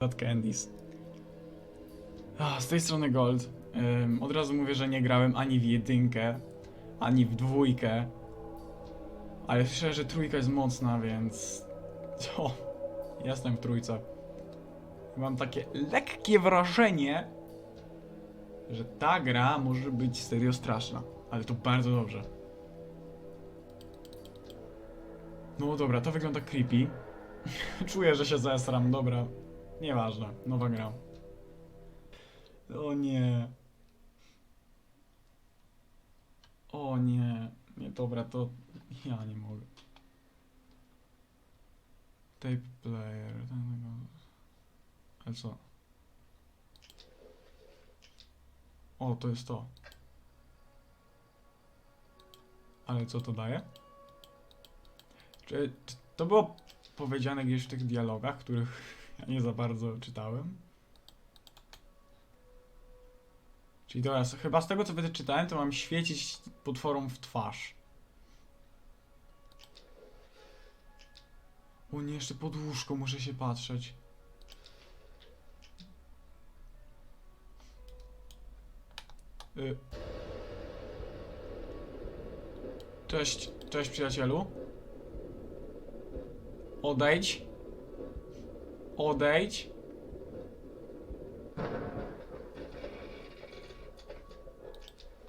Bad Candies. Ah, z tej strony Gold. Ym, od razu mówię, że nie grałem ani w jedynkę, ani w dwójkę. Ale słyszę, że trójka jest mocna, więc... O, jestem w trójce. Mam takie lekkie wrażenie, że ta gra może być serio straszna. Ale to bardzo dobrze. No dobra, to wygląda creepy. Czuję, że się zesram, dobra. Nieważne, nowa gra. O nie. O nie. Nie, dobra, to ja nie mogę. Tape player. Ale co? O, to jest to. Ale co to daje? Czy to było powiedziane gdzieś w tych dialogach, których ja nie za bardzo czytałem? Czyli teraz, chyba z tego co wyczytałem, to mam świecić potworom w twarz. O nie, jeszcze pod łóżko muszę się patrzeć. Y. Cześć, cześć przyjacielu. Odejdź. Odejdź.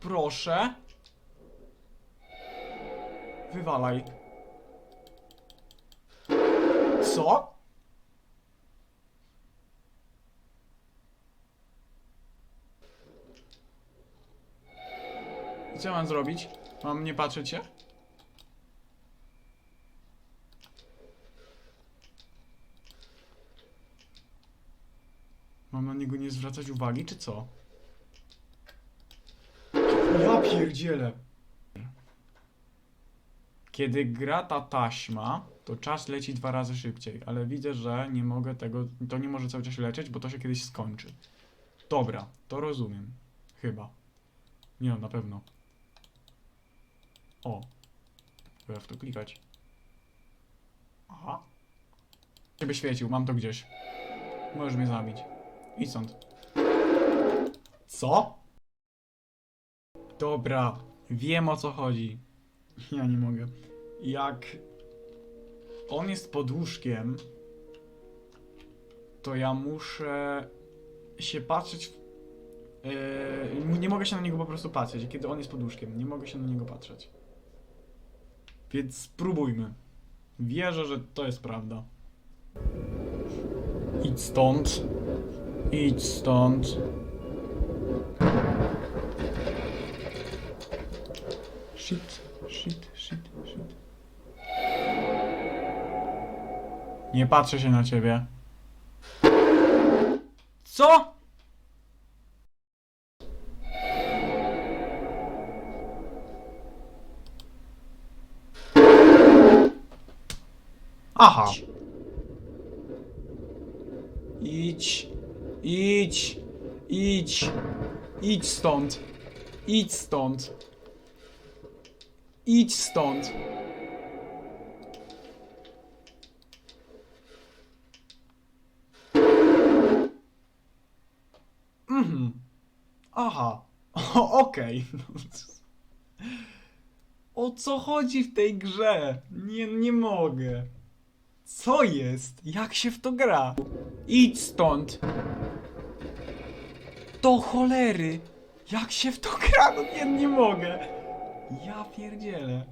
Proszę. Wywalaj. Co? Co mam zrobić? Mam nie patrzeć się? Mam na niego nie zwracać uwagi, czy co? Ja pierdzielę. Kiedy gra ta taśma, to czas leci dwa razy szybciej, ale widzę, że nie mogę tego, to nie może cały czas lecieć, bo to się kiedyś skończy. Dobra, to rozumiem. Chyba. Nie no, na pewno. O. Trzeba w to klikać. Aha. Ciebie świecił, mam to gdzieś. Możesz mnie zabić. Idź stąd. Co? Dobra, wiem o co chodzi. Ja nie mogę. Jak on jest pod łóżkiem, to ja muszę się patrzeć. W... Yy, nie mogę się na niego po prostu patrzeć. Kiedy on jest pod łóżkiem, nie mogę się na niego patrzeć. Więc spróbujmy. Wierzę, że to jest prawda. Idź stąd. Idź stąd. Shit, shit, shit, shit. Nie patrzę się na ciebie. Co? Aha. Idź. Idź. Idź. Idź stąd. Idź stąd. Idź stąd. Mhm. Aha. Okej. O co chodzi w tej grze? Nie, nie mogę. Co jest? Jak się w to gra? Idź stąd. Do cholery. Jak się w to gra? Nie, nie mogę. Ja pierdzielę.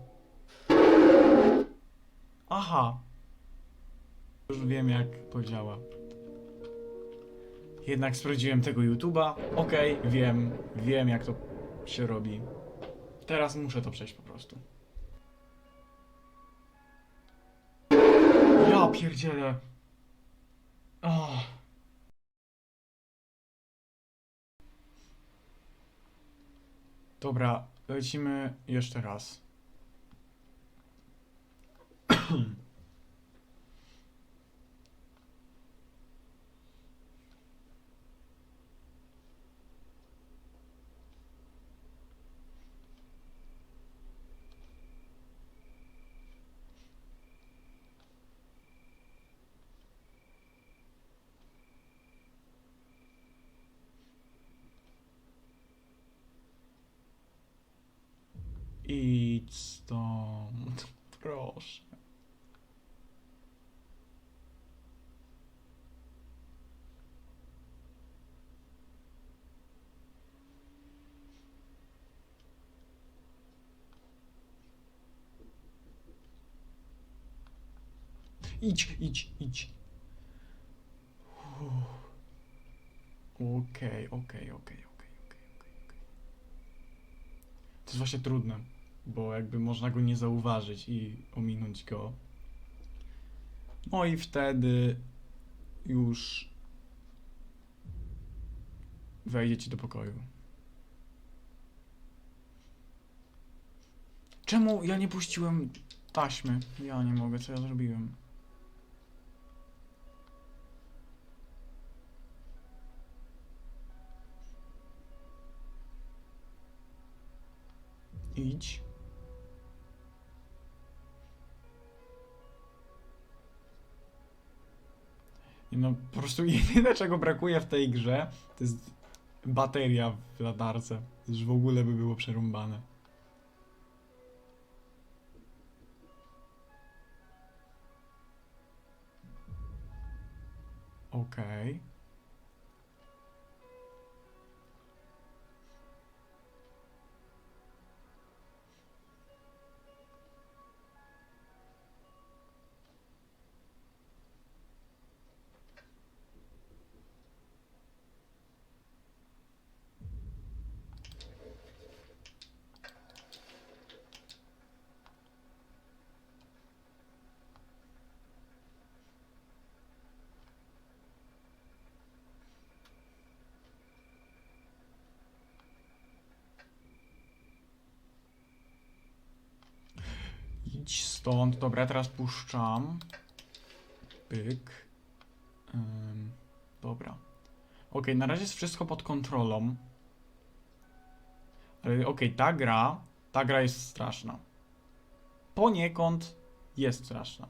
Aha. Już wiem jak to działa. Jednak sprawdziłem tego YouTube'a. Okej, wiem, wiem jak to się robi. Teraz muszę to przejść po prostu. Ja pierdzielę. Oh. Dobra, lecimy jeszcze raz. Idź stąd. Proszę. Idź, idź, idź. Okej, okej, okej, okej, okej, okej, jest właśnie trudne, bo jakby można go nie zauważyć i ominąć go. No i wtedy już wejdziecie do pokoju. Czemu ja nie puściłem taśmy? Ja nie mogę, co ja zrobiłem? Idź. No, po prostu jedyne czego brakuje w tej grze, to jest bateria w latarce. To Już w ogóle by było przerąbane. Okej. Idź stąd. Dobra, teraz puszczam. Pyk. Ym, dobra. Okej, na razie jest wszystko pod kontrolą. Ale okej, ta gra, ta gra jest straszna. Poniekąd jest straszna.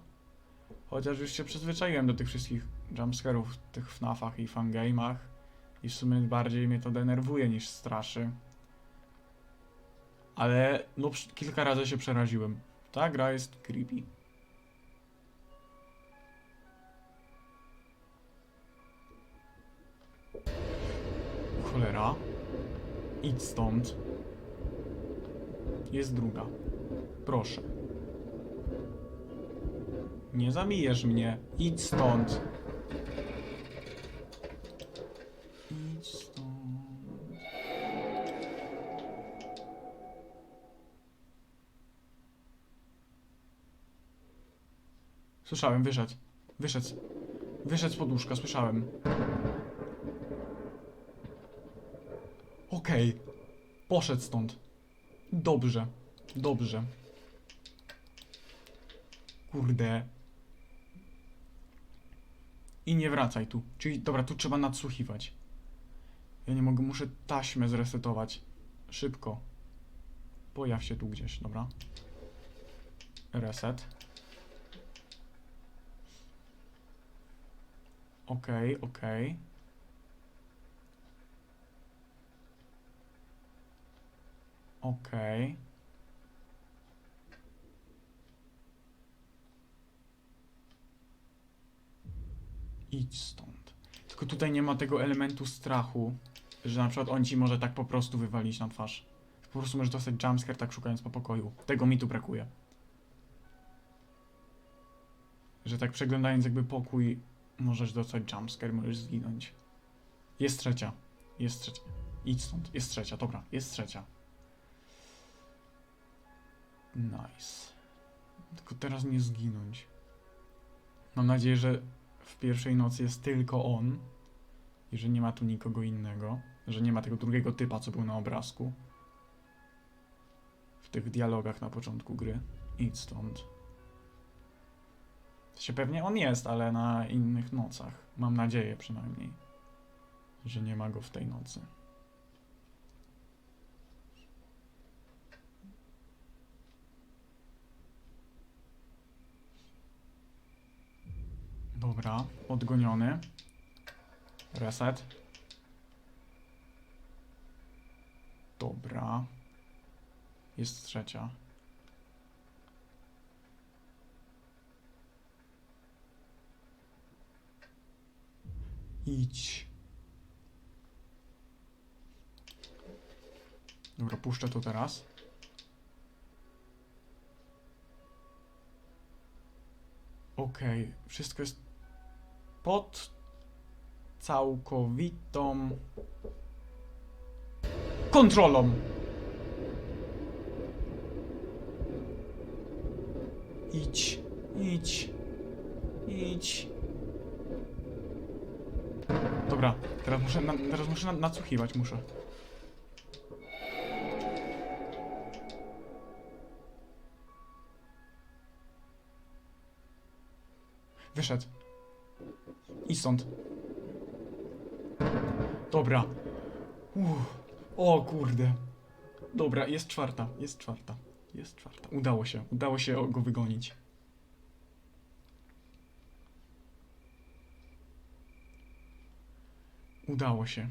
Chociaż już się przyzwyczaiłem do tych wszystkich jumpscarów w tych FNAFach i fangame'ach. I w sumie bardziej mnie to denerwuje niż straszy. Ale no kilka razy się przeraziłem. Ta gra jest creepy. Cholera. Idź stąd. Jest druga. Proszę. Nie zabijesz mnie. Idź stąd. Słyszałem, wyszedł. Wyszedł. Wyszedł z poduszka, słyszałem. Okej. Poszedł stąd. Dobrze. Dobrze. Kurde. I nie wracaj tu. Czyli, dobra, tu trzeba nadsłuchiwać. Ja nie mogę, muszę taśmę zresetować. Szybko. Pojaw się tu gdzieś, dobra. Reset. Okej, okej. Okej. Idź stąd. Tylko tutaj nie ma tego elementu strachu, że na przykład on ci może tak po prostu wywalić na twarz. Po prostu możesz dostać jumpscare tak szukając po pokoju. Tego mi tu brakuje. Że tak przeglądając jakby pokój możesz dostać jumpscare, możesz zginąć. Jest trzecia. Jest trzecia. Idź stąd. Jest trzecia, dobra. Jest trzecia. Nice. Tylko teraz nie zginąć. Mam nadzieję, że w pierwszej nocy jest tylko on. I że nie ma tu nikogo innego. Że nie ma tego drugiego typa, co był na obrazku. W tych dialogach na początku gry. Idź stąd. Się pewnie on jest, ale na innych nocach. Mam nadzieję przynajmniej, że nie ma go w tej nocy. Dobra, odgoniony. Reset. Dobra. Jest trzecia. Idź. Dobra, puszczę to teraz. Okej, wszystko jest pod całkowitą kontrolą. Idź, idź, idź. Dobra, teraz muszę, na, teraz muszę na, nadsłuchiwać, muszę. Wyszedł. I stąd. Dobra. Uff. O kurde. Dobra, jest czwarta, jest czwarta, jest czwarta. Udało się, udało się go wygonić. Udało się.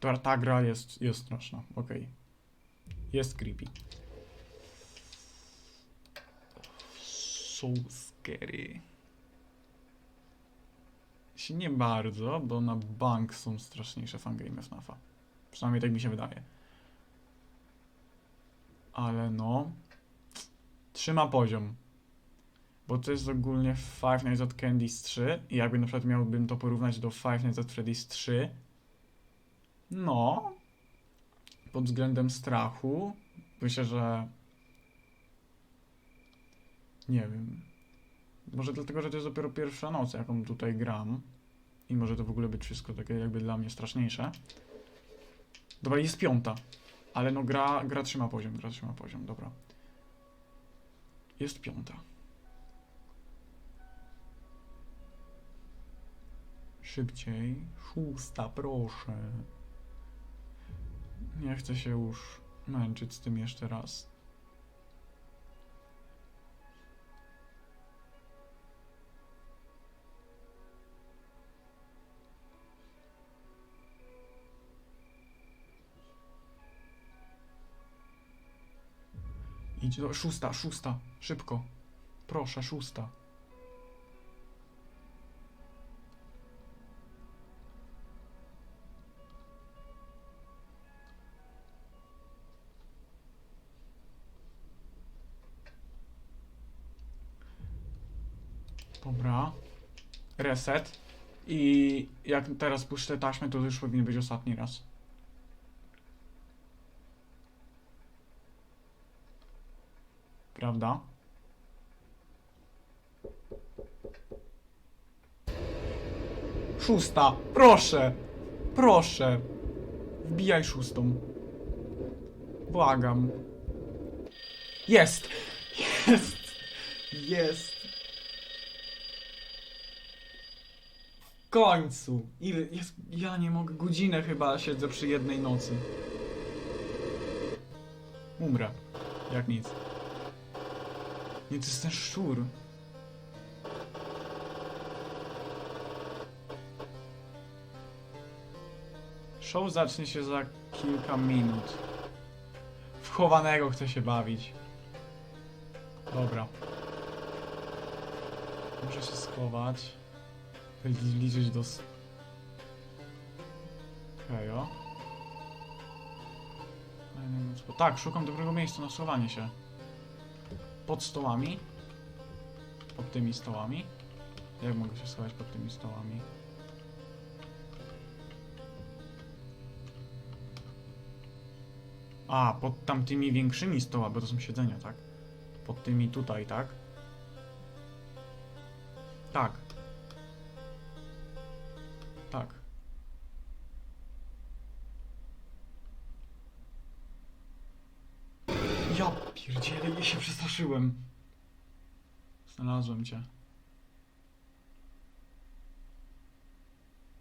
Ta, ta gra jest, jest straszna, okej. Jest creepy. So scary. Się nie bardzo, bo na bank są straszniejsze fangame FNAFa. Przynajmniej tak mi się wydaje. Ale no... Trzyma poziom. Bo to jest ogólnie Five Nights at Candy's 3 i jakby na przykład miałbym to porównać do Five Nights at Freddy's 3, no... Pod względem strachu, myślę, że... Nie wiem. Może dlatego, że to jest dopiero pierwsza noc, jaką tutaj gram. I może to w ogóle być wszystko takie jakby dla mnie straszniejsze. Dobra, jest piąta. Ale no gra, gra trzyma poziom, gra trzyma poziom, dobra. Jest piąta. Szybciej. Szósta, proszę. Nie chcę się już męczyć z tym jeszcze raz. Idź do... Szósta, szósta. Szybko. Proszę, szósta. Dobra. Reset. I jak teraz puszczę taśmę, to już powinien być ostatni raz. Prawda? Szósta! Proszę! Proszę! Wbijaj szóstą. Błagam. Jest! Jest! Jest! W końcu! Ile jest? Ja nie mogę. Godzinę chyba siedzę przy jednej nocy. Umrę. Jak nic. Nie, to jest ten szczur. Show zacznie się za kilka minut. W chowanego chcę się bawić. Dobra. Muszę się schować. Liczyć do... s- Okej, o. Fajne mnóstwo. Tak, szukam dobrego miejsca na schowanie się pod stołami. Pod tymi stołami. Jak mogę się schować pod tymi stołami? A, pod tamtymi większymi stołami, bo to są siedzenia, tak? Pod tymi tutaj? Tak. Tak. Ja pierdzielę, ja się przestraszyłem. Znalazłem cię.